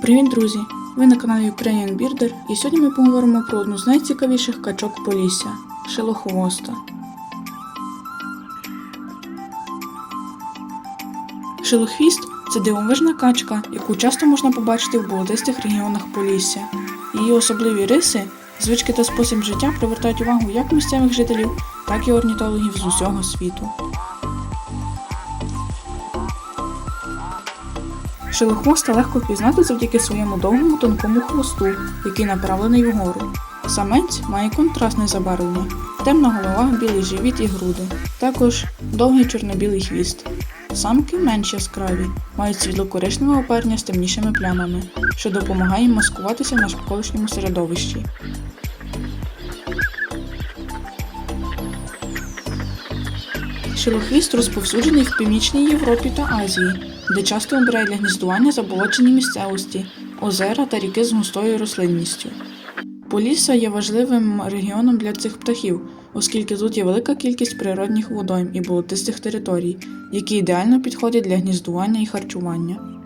Привіт, друзі! Ви на каналі Ukrainian Birder і сьогодні ми поговоримо про одну з найцікавіших качок Полісся шилохвоста. Шилохвіст це дивовижна качка, яку часто можна побачити в болотистих регіонах Полісся. Її особливі риси, звички та спосіб життя привертають увагу як місцевих жителів, так і орнітологів з усього світу. Шилохвоста легко впізнати завдяки своєму довгому тонкому хвосту, який направлений вгору. Самець має контрастне забарвлення, темна голова, білий живіт і груди, також довгий чорно-білий хвіст. Самки менш яскраві, мають світло-коричневе з темнішими плямами, що допомагає їм маскуватися в навколишньому середовищі. Шилохвіст розповсюджений в Північній Європі та Азії, де часто обирає для гніздування заболочені місцевості, озера та ріки з густою рослинністю. Полісся є важливим регіоном для цих птахів, оскільки тут є велика кількість природних водойм і болотистих територій, які ідеально підходять для гніздування і харчування.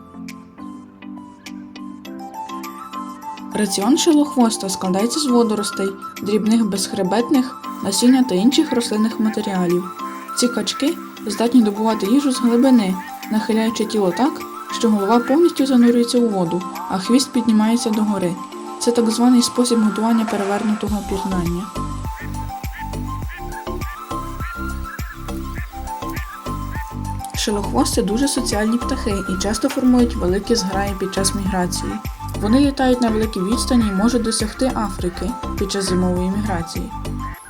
Раціон шилохвоста складається з водоростей, дрібних безхребетних, насіння та інших рослинних матеріалів. Ці качки здатні добувати їжу з глибини, нахиляючи тіло так, що голова повністю занурюється у воду, а хвіст піднімається догори. Це так званий спосіб готування перевернутого пірнання. Шилохвости дуже соціальні птахи і часто формують великі зграї під час міграції. Вони літають на великій відстані і можуть досягти Африки під час зимової міграції.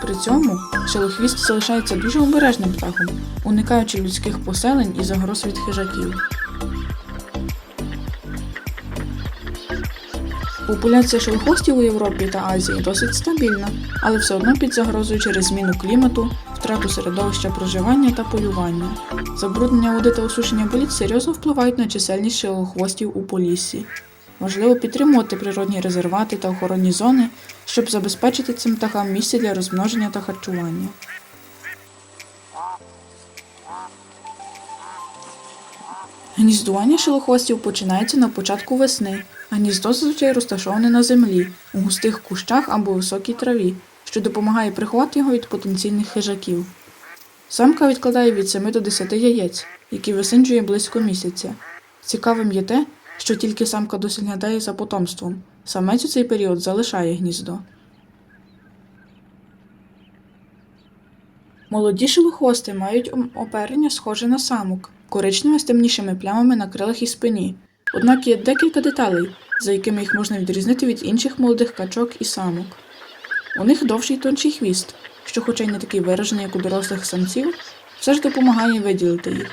При цьому шилохвіст залишається дуже обережним птахом, уникаючи людських поселень і загроз від хижаків. Популяція шилохвостів у Європі та Азії досить стабільна, але все одно під загрозою через зміну клімату, втрату середовища проживання та полювання. Забруднення води та осушення боліт серйозно впливають на чисельність шилохвостів у поліссі. Важливо підтримувати природні резервати та охоронні зони, щоб забезпечити цим птахам місце для розмноження та харчування. Гніздування шилохвостів починається на початку весни. Гніздо зазвичай розташоване на землі, у густих кущах або високій траві, що допомагає приховати його від потенційних хижаків. Самка відкладає від 7 до 10 яєць, які висиджує близько місяця. Цікавим є те, що тільки самка доглядає за потомством. Самець у цей період залишає гніздо. Молоді шилохвости мають оперення схоже на самок, коричневе з темнішими плямами на крилах і спині. Однак є декілька деталей, за якими їх можна відрізнити від інших молодих качок і самок. У них довший тонший хвіст, що, хоча й не такий виражений, як у дорослих самців, все ж допомагає виділити їх.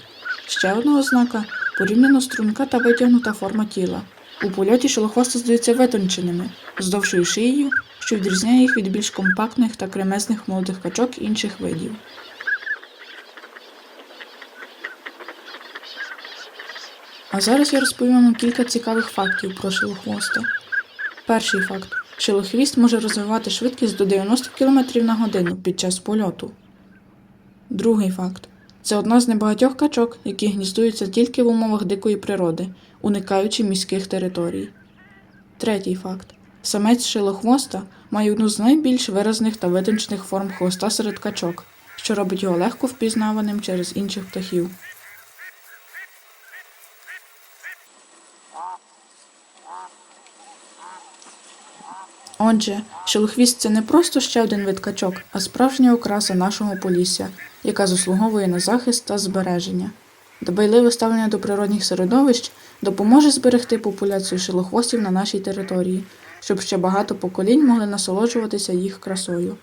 Ще одна ознака порівняно струнка та витягнута форма тіла. У польоті шилохвости здаються витонченими, з довшою шиєю, що відрізняє їх від більш компактних та кремезних молодих качок інших видів. А зараз я розповім вам кілька цікавих фактів про шилохвоста. Перший факт: шилохвіст може розвивати швидкість до 90 км на годину під час польоту. Другий факт: це одна з небагатьох качок, які гніздуються тільки в умовах дикої природи, уникаючи міських територій. Третій факт: самець шилохвоста має одну з найбільш виразних та витончених форм хвоста серед качок, що робить його легко впізнаваним через інших птахів. Отже, шилохвіст це не просто ще один вид качок, а справжня окраса нашого полісся, яка заслуговує на захист та збереження. Дбайливе ставлення до природних середовищ допоможе зберегти популяцію шилохвостів на нашій території, щоб ще багато поколінь могли насолоджуватися їх красою.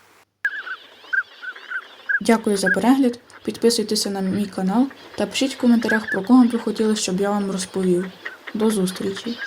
Дякую за перегляд, підписуйтеся на мій канал та пишіть в коментарях про кого б ви хотіли, щоб я вам розповів. До зустрічі!